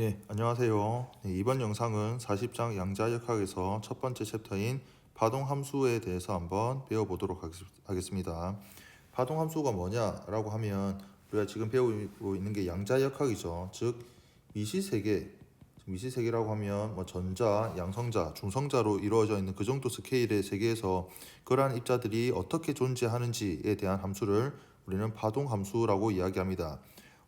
네, 안녕하세요. 네, 이번 영상은 40장 양자역학에서 첫 번째 챕터인 파동함수에 대해서 한번 배워보도록 하겠- 하겠습니다. 파동함수가 뭐냐라고 하면 우리가 지금 배우고 있는 게 양자역학이죠. 즉 미시세계, 미시세계라고 하면 뭐 전자, 양성자, 중성자로 이루어져 있는 그 정도 스케일의 세계에서 그러한 입자들이 어떻게 존재하는지에 대한 함수를 우리는 파동함수라고 이야기합니다.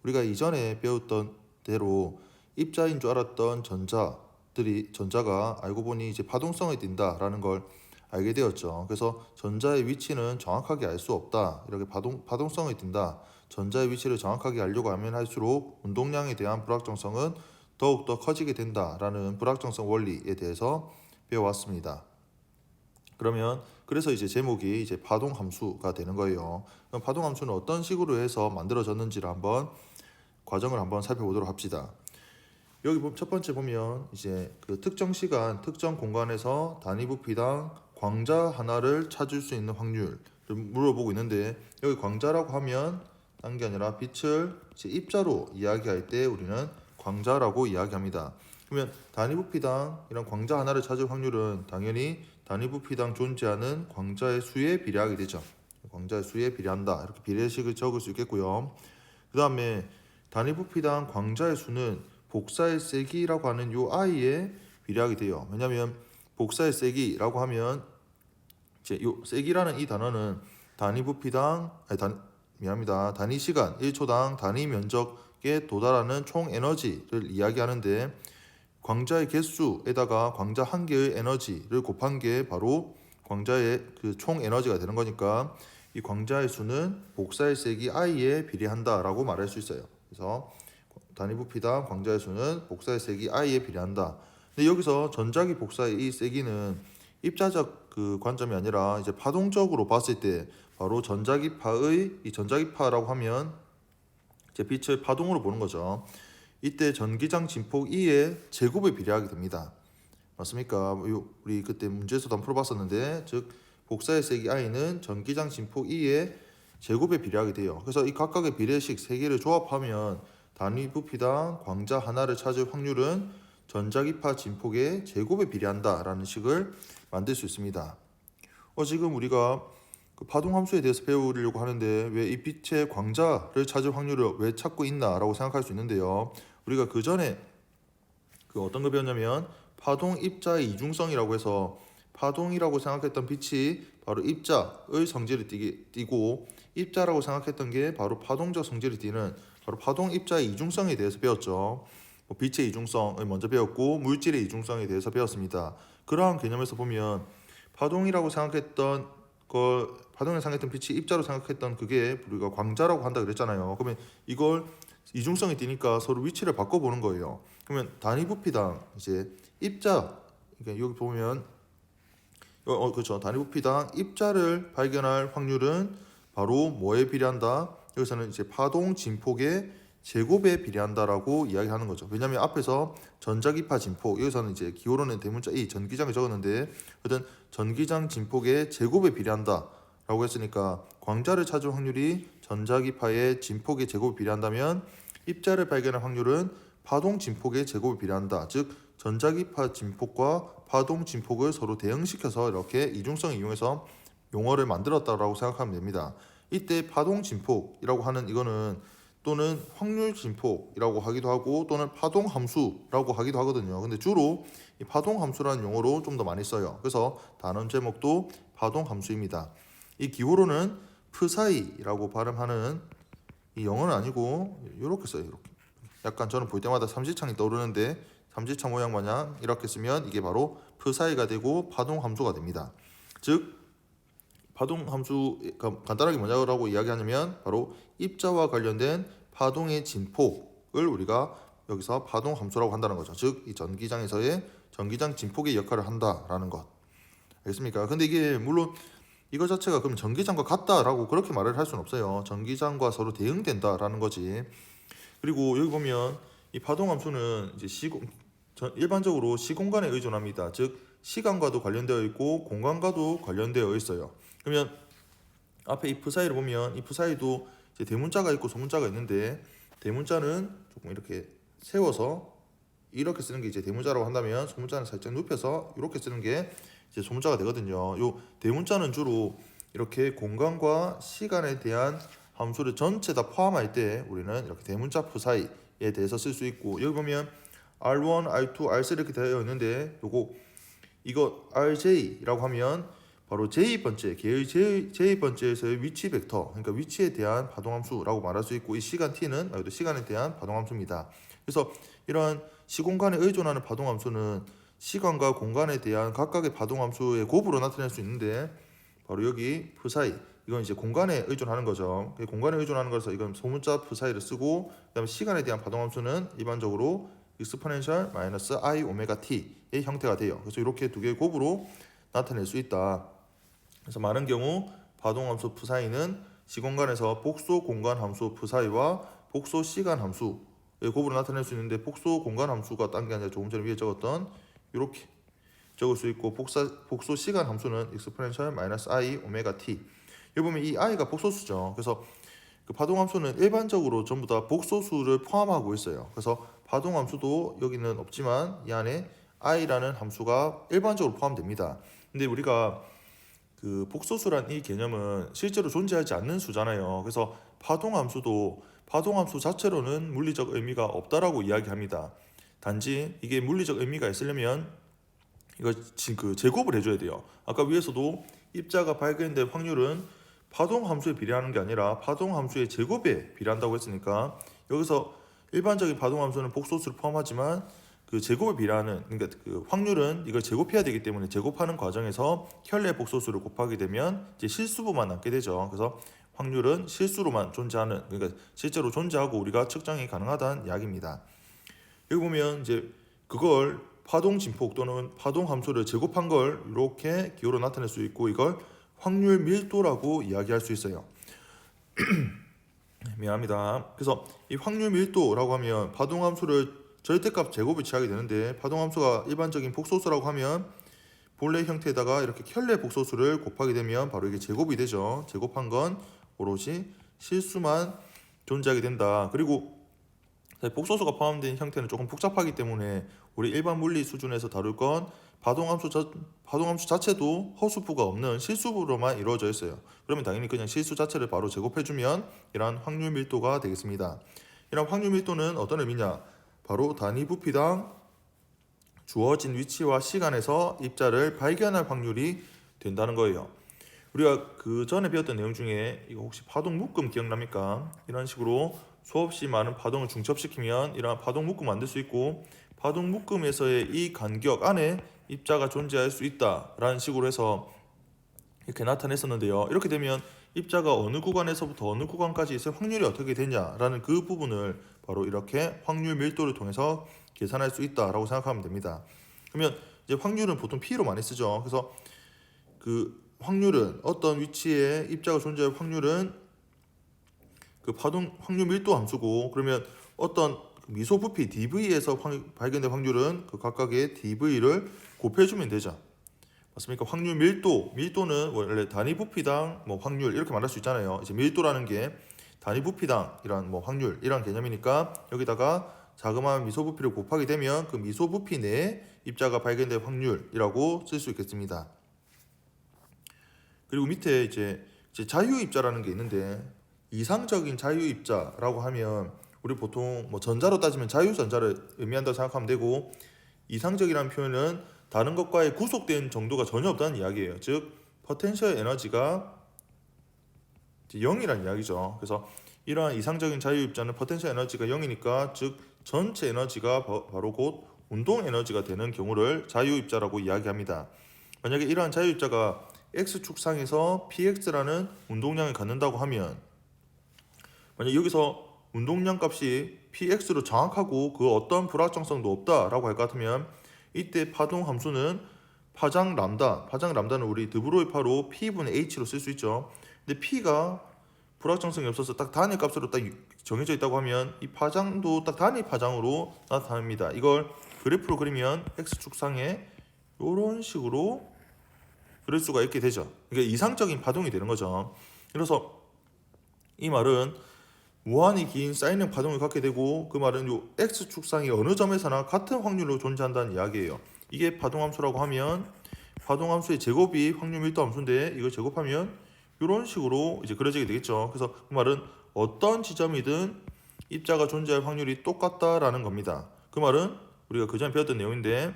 우리가 이전에 배웠던 대로 입자인 줄 알았던 전자들이 전자가 알고 보니 이제 파동성을 띈다라는 걸 알게 되었죠. 그래서 전자의 위치는 정확하게 알 수 없다. 이렇게 파동 파동성을 띈다. 전자의 위치를 정확하게 알려고 하면 할수록 운동량에 대한 불확정성은 더욱 더 커지게 된다라는 불확정성 원리에 대해서 배워왔습니다. 그러면 그래서 이제 제목이 이제 파동 함수가 되는 거예요. 그럼 파동 함수는 어떤 식으로 해서 만들어졌는지를 한번 과정을 한번 살펴보도록 합시다. 여기 보- 첫 번째 보면 이제 그 특정 시간, 특정 공간에서 단위 부피당 광자 하나를 찾을 수 있는 확률을 물어보고 있는데 여기 광자라고 하면 딴 게 아니라 빛을 입자로 이야기할 때 우리는 광자라고 이야기합니다. 그러면 단위 부피당 이런 광자 하나를 찾을 확률은 당연히 단위 부피당 존재하는 광자의 수에 비례하게 되죠. 광자의 수에 비례한다. 이렇게 비례식을 적을 수 있겠고요. 그 다음에 단위 부피당 광자의 수는 복사의 세기라고 하는 요 i에 비례하게 돼요. 왜냐하면 복사의 세기라고 하면 이제 요 세기라는 이 단어는 단위 부피당 아니 단 미안합니다. 단위 시간 1초당 단위 면적에 도달하는 총 에너지를 이야기하는데 광자의 개수에다가 광자 한 개의 에너지를 곱한 게 바로 광자의 그 총 에너지가 되는 거니까 이 광자의 수는 복사의 세기 i에 비례한다라고 말할 수 있어요. 그래서 단위 부피당 광자의 수는 복사의 세기 i에 비례한다. 근데 여기서 전자기 복사의 이 세기는 입자적 그 관점이 아니라 이제 파동적으로 봤을 때 바로 전자기파의 이 전자기파라고 하면 이제 빛을 파동으로 보는 거죠. 이때 전기장 진폭 2의 제곱에 비례하게 됩니다. 맞습니까? 우리 그때 문제에서도 한번 풀어봤었는데 즉 복사의 세기 i는 전기장 진폭 2의 제곱에 비례하게 돼요. 그래서 이 각각의 비례식 세 개를 조합하면 단위 부피당 광자 하나를 찾을 확률은 전자기파 진폭의 제곱에 비례한다 라는 식을 만들 수 있습니다. 어, 지금 우리가 그 파동 함수에 대해서 배우려고 하는데 왜 이 빛의 광자를 찾을 확률을 왜 찾고 있나라고 생각할 수 있는데요. 우리가 그 전에 그 어떤 거 배웠냐면 파동 입자의 이중성이라고 해서 파동이라고 생각했던 빛이 바로 입자의 성질을 띠고 입자라고 생각했던 게 바로 파동적 성질을 띠는 바로 파동 입자의 이중성에 대해서 배웠죠. 뭐 빛의 이중성을 먼저 배웠고 물질의 이중성에 대해서 배웠습니다. 그러한 개념에서 보면 파동이라고 생각했던 걸 파동을 생각했던 빛이 입자로 생각했던 그게 우리가 광자라고 한다 그랬잖아요. 그러면 이걸 이중성이 띄니까 서로 위치를 바꿔보는 거예요. 그러면 단위 부피당 이제 입자 그러니까 여기 보면 어, 어 그렇죠 단위 부피당 입자를 발견할 확률은 바로 뭐에 비례한다? 여기서는 이제 파동 진폭의 제곱에 비례한다라고 이야기하는 거죠. 왜냐하면 앞에서 전자기파 진폭 여기서는 이제 기호로는 대문자 이 전기장을 적었는데 어떤 전기장 진폭의 제곱에 비례한다라고 했으니까 광자를 찾을 확률이 전자기파의 진폭의 제곱에 비례한다면 입자를 발견할 확률은 파동 진폭의 제곱에 비례한다. 즉 전자기파 진폭과 파동 진폭을 서로 대응시켜서 이렇게 이중성을 이용해서 용어를 만들었다라고 생각하면 됩니다. 이때 파동 진폭이라고 하는 이거는 또는 확률 진폭이라고 하기도 하고 또는 파동 함수라고 하기도 하거든요. 근데 주로 이 파동 함수라는 용어로 좀 더 많이 써요. 그래서 단원 제목도 파동 함수입니다. 이 기호로는 프사이라고 발음하는 이 영어는 아니고 이렇게 써요. 이렇게. 약간 저는 볼 때마다 삼지창이 떠오르는데 삼지창 모양 마냥 이렇게 쓰면 이게 바로 프사이가 되고 파동 함수가 됩니다. 즉 파동 함수가 간단하게 뭐냐고 이야기하냐면 바로 입자와 관련된 파동의 진폭을 우리가 여기서 파동 함수라고 한다는 거죠. 즉 이 전기장에서의 전기장 진폭의 역할을 한다라는 것. 알겠습니까? 근데 이게 물론 이거 자체가 그럼 전기장과 같다라고 그렇게 말을 할 수는 없어요. 전기장과 서로 대응된다라는 거지. 그리고 여기 보면 이 파동 함수는 이제 시공 전- 일반적으로 시공간에 의존합니다. 즉 시간과도 관련되어 있고 공간과도 관련되어 있어요. 그러면 앞에 이 프사이를 보면 이 프사이도 이제 대문자가 있고 소문자가 있는데 대문자는 조금 이렇게 세워서 이렇게 쓰는 게 이제 대문자라고 한다면 소문자는 살짝 눕혀서 이렇게 쓰는 게 이제 소문자가 되거든요. 요 대문자는 주로 이렇게 공간과 시간에 대한 함수를 전체 다 포함할 때 우리는 이렇게 대문자 푸사이에 대해서 쓸 수 있고 여기 보면 R1, R2, R3 이렇게 되어 있는데 요거 이거 RJ라고 하면 바로 j 번째 계의 j, j 번째에서의 위치 벡터 그러니까 위치에 대한 파동함수라고 말할 수 있고 이 시간 t는 말 그대로 시간에 대한 파동함수입니다. 그래서 이러한 시공간에 의존하는 파동함수는 시간과 공간에 대한 각각의 파동함수의 곱으로 나타낼 수 있는데 바로 여기 푸사이 이건 이제 공간에 의존하는 거죠. 그 공간에 의존하는 거라서 이건 소문자 푸사이를 쓰고 그다음에 시간에 대한 파동함수는 일반적으로 익스포넨셜 마이너스 i 오메가 t의 형태가 돼요. 그래서 이렇게 두 개의 곱으로 나타낼 수 있다. 그래서 많은 경우 파동함수 푸사이는 시공간에서 복소 공간 함수 푸사이와 복소 시간 함수의 곱으로 나타낼 수 있는데 복소 공간 함수가 딴 게 아니라 조금 전에 위에 적었던 이렇게 적을 수 있고 복사, 복소 시간 함수는 익스포넨셜 마이너스 i 오메가 t 여기 보면 이 i가 복소수죠. 그래서 그 파동함수는 일반적으로 전부 다 복소수를 포함하고 있어요. 그래서 파동함수도 여기는 없지만 이 안에 i라는 함수가 일반적으로 포함됩니다. 근데 우리가 그 복소수란 이 개념은 실제로 존재하지 않는 수잖아요. 그래서 파동함수도 파동함수 자체로는 물리적 의미가 없다라고 이야기합니다. 단지 이게 물리적 의미가 있으려면 이거 그 제곱을 해줘야 돼요. 아까 위에서도 입자가 발견될 확률은 파동 함수에 비례하는 게 아니라 파동 함수의 제곱에 비례한다고 했으니까 여기서 일반적인 파동 함수는 복소수를 포함하지만 그 제곱에 비례하는 그러니까 그 확률은 이걸 제곱해야 되기 때문에 제곱하는 과정에서 혈내 복소수를 곱하게 되면 이제 실수부만 남게 되죠. 그래서 확률은 실수로만 존재하는 그러니까 실제로 존재하고 우리가 측정이 가능하다는 이야기입니다. 여기 보면 이제 그걸 파동 진폭 또는 파동 함수를 제곱한 걸 이렇게 기호로 나타낼 수 있고 이걸 확률 밀도라고 이야기할 수 있어요. 미안합니다. 그래서 이 확률 밀도라고 하면 파동 함수를 절대값 제곱을 취하게 되는데 파동 함수가 일반적인 복소수라고 하면 본래 형태에다가 이렇게 켤레 복소수를 곱하게 되면 바로 이게 제곱이 되죠. 제곱한 건 오롯이 실수만 존재하게 된다. 그리고 복소수가 포함된 형태는 조금 복잡하기 때문에 우리 일반 물리 수준에서 다룰 건 파동함수 자, 파동함수 자체도 허수부가 없는 실수부로만 이루어져 있어요. 그러면 당연히 그냥 실수 자체를 바로 제곱해주면 이러한 확률 밀도가 되겠습니다. 이런 확률 밀도는 어떤 의미냐? 바로 단위 부피당 주어진 위치와 시간에서 입자를 발견할 확률이 된다는 거예요. 우리가 그 전에 배웠던 내용 중에 이거 혹시 파동 묶음 기억납니까? 이런 식으로 수없이 많은 파동을 중첩시키면 이러한 파동 묶음 만들 수 있고 파동 묶음에서의 이 간격 안에 입자가 존재할 수 있다라는 식으로 해서 이렇게 나타냈었는데요. 이렇게 되면 입자가 어느 구간에서부터 어느 구간까지 있을 확률이 어떻게 되냐라는 그 부분을 바로 이렇게 확률 밀도를 통해서 계산할 수 있다라고 생각하면 됩니다. 그러면 이제 확률은 보통 P로 많이 쓰죠. 그래서 그 확률은 어떤 위치에 입자가 존재할 확률은 그 파동 확률 밀도 함수고 그러면 어떤 미소 부피 dv에서 확, 발견된 확률은 그 각각의 dv를 곱해주면 되죠. 맞습니까? 확률 밀도 밀도는 원래 단위 부피당 뭐 확률 이렇게 말할 수 있잖아요. 이제 밀도라는 게 단위 부피당 이런 뭐 확률 이런 개념이니까 여기다가 자그마한 미소 부피를 곱하게 되면 그 미소 부피 내에 입자가 발견될 확률이라고 쓸 수 있겠습니다. 그리고 밑에 이제, 이제 자유 입자라는 게 있는데 이상적인 자유 입자라고 하면 우리 보통 뭐 전자로 따지면 자유 전자를 의미한다고 생각하면 되고 이상적이라는 표현은 다른 것과의 구속된 정도가 전혀 없다는 이야기예요. 즉 포텐셜 에너지가 0이라는 이야기죠. 그래서 이러한 이상적인 자유 입자는 포텐셜 에너지가 0이니까 즉 전체 에너지가 바- 바로 곧 운동 에너지가 되는 경우를 자유 입자라고 이야기합니다. 만약에 이러한 자유 입자가 x 축상에서 px라는 운동량을 갖는다고 하면 만약 여기서 운동량 값이 px로 정확하고 그 어떤 불확정성도 없다라고 할 것 같으면 이때 파동 함수는 파장 람다, 파장 람다는 우리 드브로이파로 p분의 h로 쓸 수 있죠. 근데 p가 불확정성이 없어서 딱 단위 값으로 딱 정해져 있다고 하면 이 파장도 딱 단위 파장으로 나타납니다. 이걸 그래프로 그리면 x 축상에 이런 식으로 그릴 수가 있게 되죠. 그러니까 이상적인 파동이 되는 거죠. 그래서 이 말은 무한히 긴 사인형 파동을 갖게 되고 그 말은 요 x 축상이 어느 점에서나 같은 확률로 존재한다는 이야기예요. 이게 파동함수라고 하면 파동함수의 제곱이 확률 밀도 함수인데 이걸 제곱하면 이런 식으로 이제 그려지게 되겠죠. 그래서 그 말은 어떤 지점이든 입자가 존재할 확률이 똑같다라는 겁니다. 그 말은 우리가 그 전에 배웠던 내용인데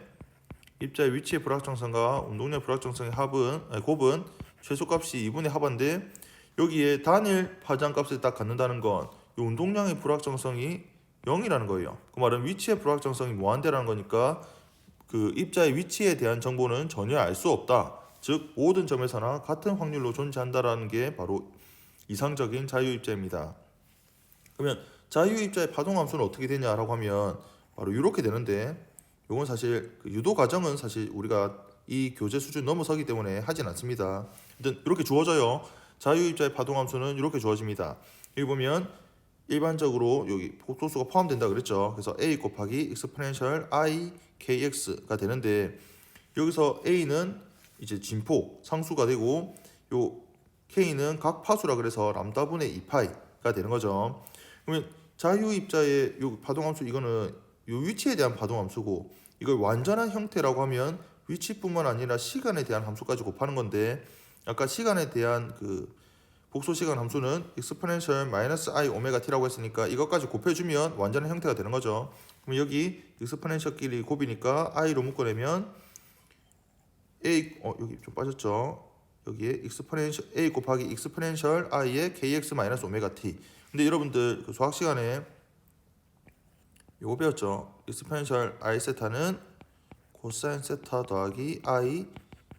입자의 위치의 불확정성과 운동量불확정성의 합은 아니, 곱은 최소값이 2분의 합인데 여기에 단일 파장값을 딱 갖는다는 건 이 운동량의 불확정성이 0이라는 거예요. 그 말은 위치의 불확정성이 무한대라는 거니까 그 입자의 위치에 대한 정보는 전혀 알 수 없다. 즉 모든 점에서나 같은 확률로 존재한다라는 게 바로 이상적인 자유입자입니다. 그러면 자유입자의 파동함수는 어떻게 되냐라고 하면 바로 이렇게 되는데 이건 사실 그 유도 과정은 사실 우리가 이 교재 수준 넘어서기 때문에 하진 않습니다. 일단 이렇게 주어져요. 자유입자의 파동함수는 이렇게 주어집니다. 여기 보면 일반적으로 여기 복소수가 포함된다 그랬죠. 그래서 a 곱하기 익스포넨셜 i kx가 되는데 여기서 a는 이제 진폭 상수가 되고 요 k는 각 파수라 그래서 람다 분의 2파이가 되는 거죠. 그러면 자유입자의 요 파동함수 이거는 요 위치에 대한 파동함수고 이걸 완전한 형태라고 하면 위치뿐만 아니라 시간에 대한 함수까지 곱하는 건데 아까 시간에 대한 그 복소 시간 함수는 exponential 마이너스 i 오메가 t라고 했으니까 이것까지 곱해주면 완전한 형태가 되는 거죠. 그럼 여기 exponential끼리 곱이니까 i로 묶어내면 a 어 여기 좀 빠졌죠. 여기에 exponential a 곱하기 exponential i의 kx 마이너스 오메가 t. 근데 여러분들 그 수학 시간에 요거 배웠죠. exponential i 세타는 코사인 세타 더하기 i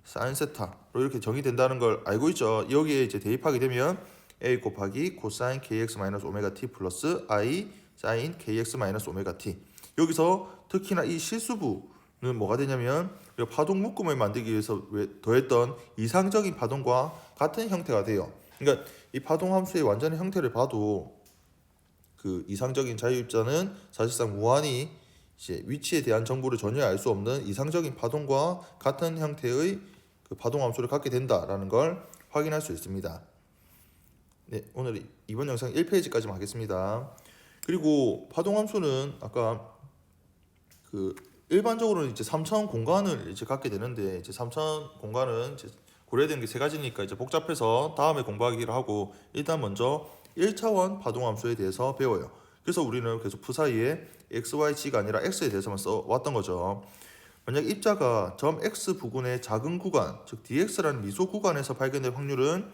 사인 세타로 이렇게 정의된다는 걸 알고 있죠. 여기에 이제 대입하게 되면 a 곱하기 코사인 kx 마이너스 오메가 t 플러스 i 사인 kx 마이너스 오메가 t. 여기서 특히나 이 실수부는 뭐가 되냐면 이 파동 묶음을 만들기 위해서 왜 더했던 이상적인 파동과 같은 형태가 돼요. 그러니까 이 파동 함수의 완전한 형태를 봐도 그 이상적인 자유입자는 사실상 무한히 위치에 대한 정보를 전혀 알 수 없는 이상적인 파동과 같은 형태의 그 파동 함수를 갖게 된다라는 걸 확인할 수 있습니다. 네, 오늘 이번 영상 1페이지까지만 하겠습니다. 그리고 파동 함수는 아까 그 일반적으로는 이제 3차원 공간을 이제 갖게 되는데 이제 3차원 공간은 이제 고려되는 게 세 가지니까 이제 복잡해서 다음에 공부하기로 하고 일단 먼저 1차원 파동 함수에 대해서 배워요. 그래서 우리는 계속 푸 사이에 x, y, g가 아니라 x에 대해서만 써 왔던 거죠. 만약 입자가 점 x 부근의 작은 구간, 즉 dx라는 미소 구간에서 발견될 확률은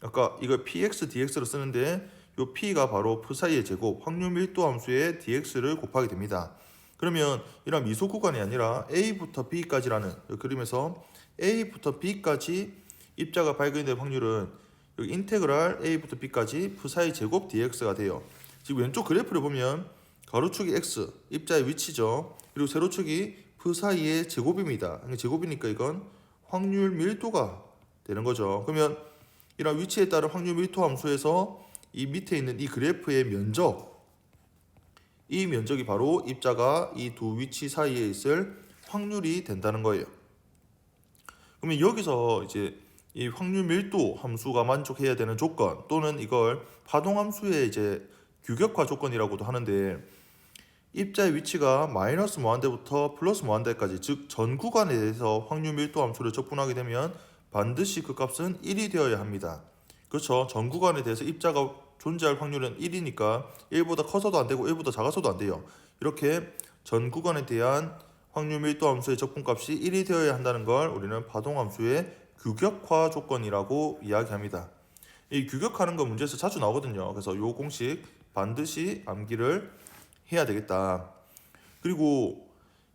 아까 이걸 px, dx로 쓰는데 요 p가 바로 푸 사이의 제곱, 확률 밀도 함수의 dx를 곱하게 됩니다. 그러면 이런 미소 구간이 아니라 a부터 b까지라는 이 그림에서 a부터 b까지 입자가 발견될 확률은 여기 인테그랄 a부터 b까지 푸 사이 제곱 dx가 돼요. 지금 왼쪽 그래프를 보면 가로축이 x, 입자의 위치죠. 그리고 세로축이 그 사이의 제곱입니다. 그러니까 제곱이니까 이건 확률 밀도가 되는 거죠. 그러면 이런 위치에 따른 확률 밀도 함수에서 이 밑에 있는 이 그래프의 면적, 이 면적이 바로 입자가 이 두 위치 사이에 있을 확률이 된다는 거예요. 그러면 여기서 이제 이 확률 밀도 함수가 만족해야 되는 조건 또는 이걸 파동 함수의 이제 규격화 조건이라고도 하는데 입자의 위치가 마이너스 무한대부터 플러스 무한대까지 즉 전 구간에 대해서 확률 밀도 함수를 적분하게 되면 반드시 그 값은 1이 되어야 합니다. 그렇죠. 전 구간에 대해서 입자가 존재할 확률은 1이니까 1보다 커서도 안 되고 1보다 작아서도 안 돼요. 이렇게 전 구간에 대한 확률 밀도 함수의 적분값이 1이 되어야 한다는 걸 우리는 파동 함수의 규격화 조건이라고 이야기합니다. 이 규격하는 거 문제에서 자주 나오거든요. 그래서 이 공식 반드시 암기를 해야 되겠다. 그리고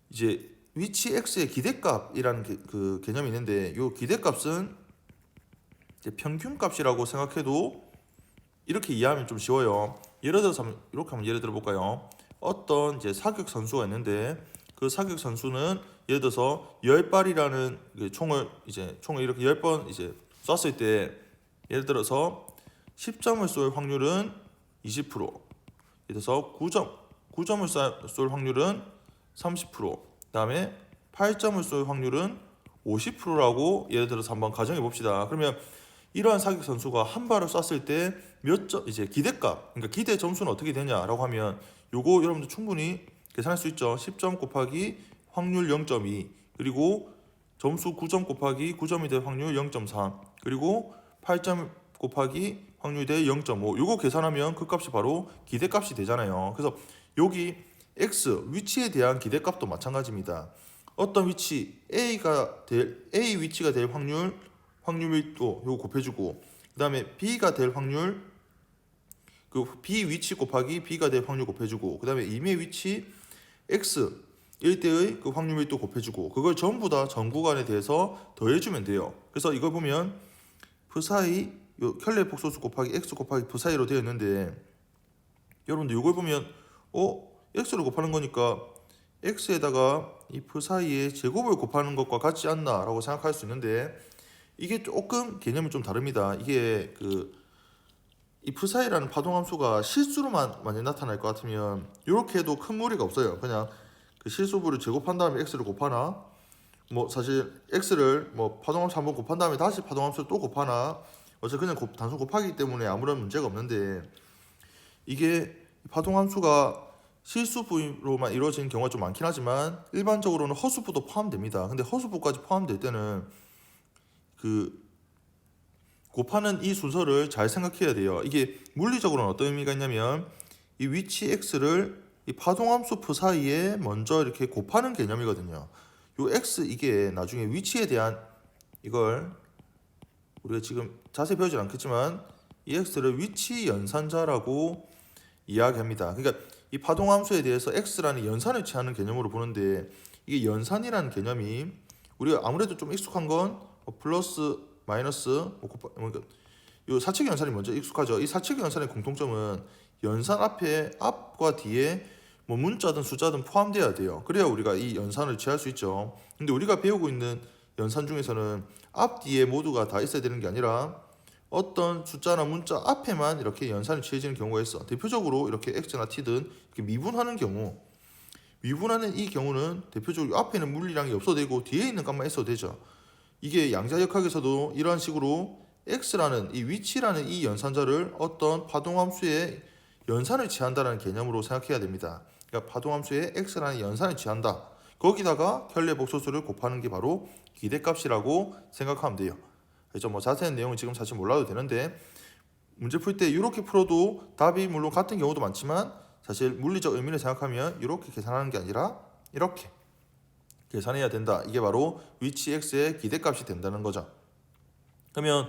이제 위치 x의 기대값이라는 게, 그 개념이 있는데 이 기대값은 평균값이라고 생각해도 이렇게 이해하면 좀 쉬워요. 예를 들어서 한번 이렇게 한번 예를 들어 볼까요? 어떤 이제 사격 선수가 있는데 그 사격 선수는 예를 들어서 열 발이라는 그 총을 이제 총을 이렇게 열 번 이제 쐈을 때 예를 들어서 10점을 쏠 확률은 20%, 예를 들어서 9점 9점을 쏠 확률은 30%, 그다음에 8점을 쏠 확률은 50%라고 예를 들어서 한번 가정해 봅시다. 그러면 이러한 사격 선수가 한 발을 쐈을 때 몇 점 이제 기대값 그러니까 기대 점수는 어떻게 되냐라고 하면 요거 여러분들 충분히 계산할 수 있죠. 10점 곱하기 확률 0.2 그리고 점수 9점 곱하기 9점이 될 확률 0.3 그리고 8점 곱하기 확률 대0.5 요거 계산하면 그 값이 바로 기대값이 되잖아요. 그래서 여기 x 위치에 대한 기대값도 마찬가지입니다. 어떤 위치 a가 될 a 위치가 될 확률 확률 밀도 요거 곱해주고 그다음에 b가 될 확률 그 b 위치 곱하기 b가 될 확률 곱해주고 그다음에 임의 위치 x 일 때의 그 확률 밀도 곱해주고 그걸 전부 다 전 구간에 대해서 더해주면 돼요. 그래서 이걸 보면 그 사이 요 켤레 복소수 곱하기 x 곱하기 그 사이로 되어 있는데 여러분들 이걸 보면 어 x를 곱하는 거니까 x에다가 이그 사이에 제곱을 곱하는 것과 같지 않나 라고 생각할 수 있는데 이게 조금 개념이 좀 다릅니다. 이게 그이 프사이라는 파동함수가 실수로만 만약 나타날 것 같으면 이렇게 해도 큰 무리가 없어요. 그냥 그 실수부를 제곱한 다음에 x를 곱하나 뭐 사실 x를 뭐 파동함수 한번 곱한 다음에 다시 파동함수를 또 곱하나 어차피 그냥 곱- 단순 곱하기 때문에 아무런 문제가 없는데 이게 파동 함수가 실수부로만 이루어지는 경우가 좀 많긴 하지만 일반적으로는 허수부도 포함됩니다. 근데 허수부까지 포함될 때는 그 곱하는 이 순서를 잘 생각해야 돼요. 이게 물리적으로는 어떤 의미가 있냐면 이 위치 x를 이 파동함수 프 사이에 먼저 이렇게 곱하는 개념이거든요. 요 x 이게 나중에 위치에 대한 이걸 우리가 지금 자세히 배우진 않겠지만 이 x를 위치 연산자라고 이야기합니다. 그러니까 이 파동 함수에 대해서 x라는 연산을 취하는 개념으로 보는데 이게 연산이라는 개념이 우리가 아무래도 좀 익숙한 건뭐 플러스 마이너스 뭐 곱하 그러니까 요 사칙 연산이 먼저 익숙하죠. 이 사칙 연산의 공통점은 연산 앞에 앞과 뒤에 뭐 문자든 숫자든 포함돼야 돼요. 그래야 우리가 이 연산을 취할 수 있죠. 근데 우리가 배우고 있는 연산 중에서는 앞 뒤에 모두가 다 있어야 되는 게 아니라 어떤 숫자나 문자 앞에만 이렇게 연산이 취해지는 경우가 있어. 대표적으로 이렇게 x나 t든 이렇게 미분하는 경우, 미분하는 이 경우는 대표적으로 앞에는 물리량이 없어도 되고 뒤에 있는 값만 있어도 되죠. 이게 양자역학에서도 이런 식으로 x라는 이 위치라는 이 연산자를 어떤 파동함수의 연산을 취한다는 개념으로 생각해야 됩니다. 그러니까 파동함수의 x라는 연산을 취한다. 거기다가 켤레 복소수를 곱하는 게 바로 기대값이라고 생각하면 돼요. 그래서 뭐 자세한 내용은 지금 사실 몰라도 되는데 문제 풀 때 이렇게 풀어도 답이 물론 같은 경우도 많지만 사실 물리적 의미를 생각하면 이렇게 계산하는 게 아니라 이렇게 계산해야 된다. 이게 바로 위치 x의 기대값이 된다는 거죠. 그러면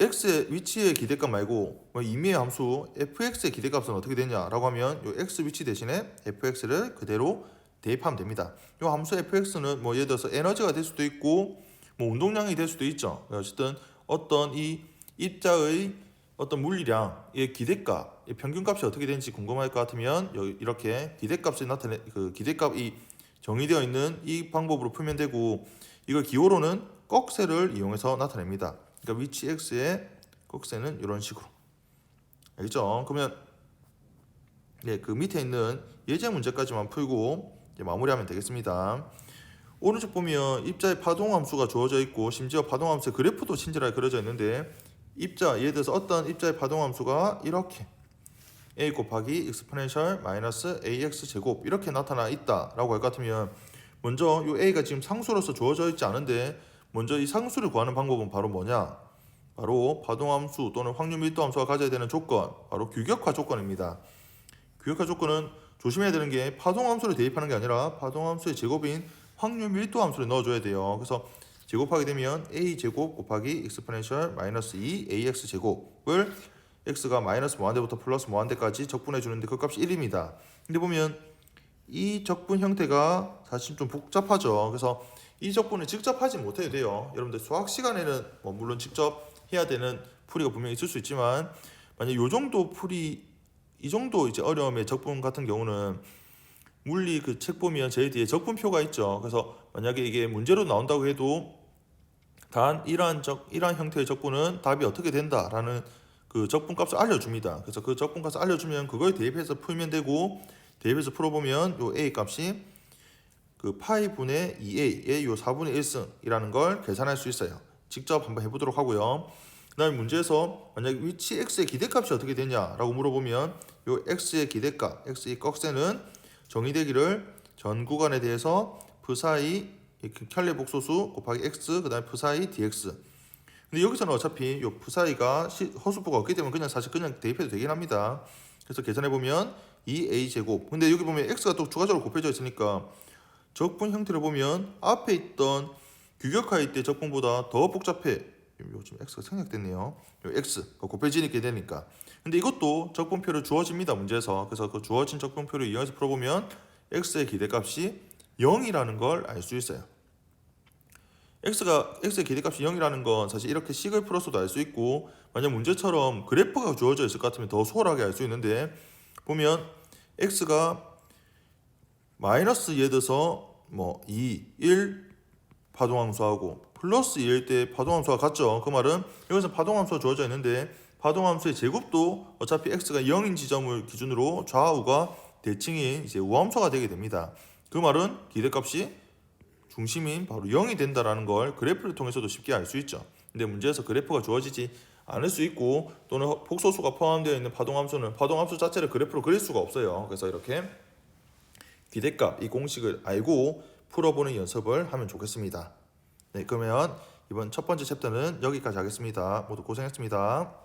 x의 위치의 기대값 말고 뭐 임의의 함수 fx의 기대값은 어떻게 되냐라고 하면 요 x 위치 대신에 fx를 그대로 대입하면 됩니다. 요 함수 fx는 뭐 예를 들어서 에너지가 될 수도 있고 뭐 운동량이 될 수도 있죠. 어쨌든 어떤 이 입자의 어떤 물리량의 기대값, 이 평균값이 어떻게 되는지 궁금할 것 같으면 이렇게 기대값이 나타내 그 기대값이 정의되어 있는 이 방법으로 풀면 되고 이걸 기호로는 꺽쇠를 이용해서 나타냅니다. 그러니까 위치 x의 꺽쇠는 이런 식으로 알겠죠? 그러면 네, 그 밑에 있는 예제 문제까지만 풀고 마무리하면 되겠습니다. 오른쪽 보면 입자의 파동 함수가 주어져 있고 심지어 파동 함수의 그래프도 친절하게 그려져 있는데 입자 예를 들어서 어떤 입자의 파동 함수가 이렇게 a 곱하기 exponential 마이너스 ax 제곱 이렇게 나타나 있다라고 할 것 같으면 먼저 이 a가 지금 상수로서 주어져 있지 않은데 먼저 이 상수를 구하는 방법은 바로 뭐냐? 바로 파동함수 또는 확률 밀도 함수가 가져야 되는 조건, 바로 규격화 조건입니다. 규격화 조건은 조심해야 되는 게 파동함수를 대입하는 게 아니라 파동함수의 제곱인 확률 밀도 함수를 넣어줘야 돼요. 그래서 제곱하게 되면 a 제곱 곱하기 exponential 마이너스 2 ax 제곱을 x가 마이너스 무한대부터 플러스 무한대까지 적분해 주는데 그 값이 1입니다. 근데 보면 이 적분 형태가 사실 좀 복잡하죠. 그래서 이 적분을 직접 하지 못해도 돼요. 여러분들 수학 시간에는 뭐 물론 직접 해야 되는 풀이가 분명히 있을 수 있지만 만약 요 정도 풀이 이 정도 이제 어려움의 적분 같은 경우는 물리 그 책 보면 제일 뒤에 적분표가 있죠. 그래서 만약에 이게 문제로 나온다고 해도 단 이러한 적 이러한 형태의 적분은 답이 어떻게 된다라는 그 적분 값을 알려줍니다. 그래서 그 적분 값을 알려주면 그걸 대입해서 풀면 되고 대입해서 풀어보면 요 a 값이 그 파이 분의 2a의 요 4분의 1승이라는 걸 계산할 수 있어요. 직접 한번 해보도록 하고요. 그다음에 문제에서 만약 위치 x의 기대값이 어떻게 되냐라고 물어보면 요 x의 기대값, x의 꺽쇠는 정의되기를 전 구간에 대해서 프 사이 이렇게 켤레 복소수 곱하기 x 그 다음에 프 사이 dx. 근데 여기서는 어차피 요 시- 허수부가 없기 때문에 그냥 사실 그냥 대입해도 되긴 합니다. 그래서 계산해 보면 2a 제곱. 근데 여기 보면 x가 또 추가적으로 곱해져 있으니까 적분 형태를 보면 앞에 있던 규격하일 때 적분보다 더 복잡해. 요 지금 x가 생략됐네요. 요 x 가 곱해지게 되니까. 근데 이것도 적분표를 주어집니다 문제에서. 그래서 그 주어진 적분표를 이용해서 풀어보면 x의 기대값이 0이라는 걸 알 수 있어요. x가 x의 기대값이 0이라는 건 사실 이렇게 식을 풀어서도 알 수 있고 만약 문제처럼 그래프가 주어져 있을 것 같으면 더 수월하게 알 수 있는데 보면 x가 마이너스 예를 들어서 뭐 2, 1 파동함수하고 플러스 2일 때 파동함수가 같죠. 그 말은 여기서 파동함수가 주어져 있는데 파동함수의 제곱도 어차피 x가 0인 지점을 기준으로 좌우가 대칭인 이제 우함수가 되게 됩니다. 그 말은 기대값이 중심인 바로 0이 된다라는 걸 그래프를 통해서도 쉽게 알 수 있죠. 근데 문제에서 그래프가 주어지지 않을 수 있고 또는 폭소수가 포함되어 있는 파동함수는 파동함수 자체를 그래프로 그릴 수가 없어요. 그래서 이렇게 기대값 이 공식을 알고 풀어보는 연습을 하면 좋겠습니다. 네, 그러면 이번 첫 번째 챕터는 여기까지 하겠습니다. 모두 고생했습니다.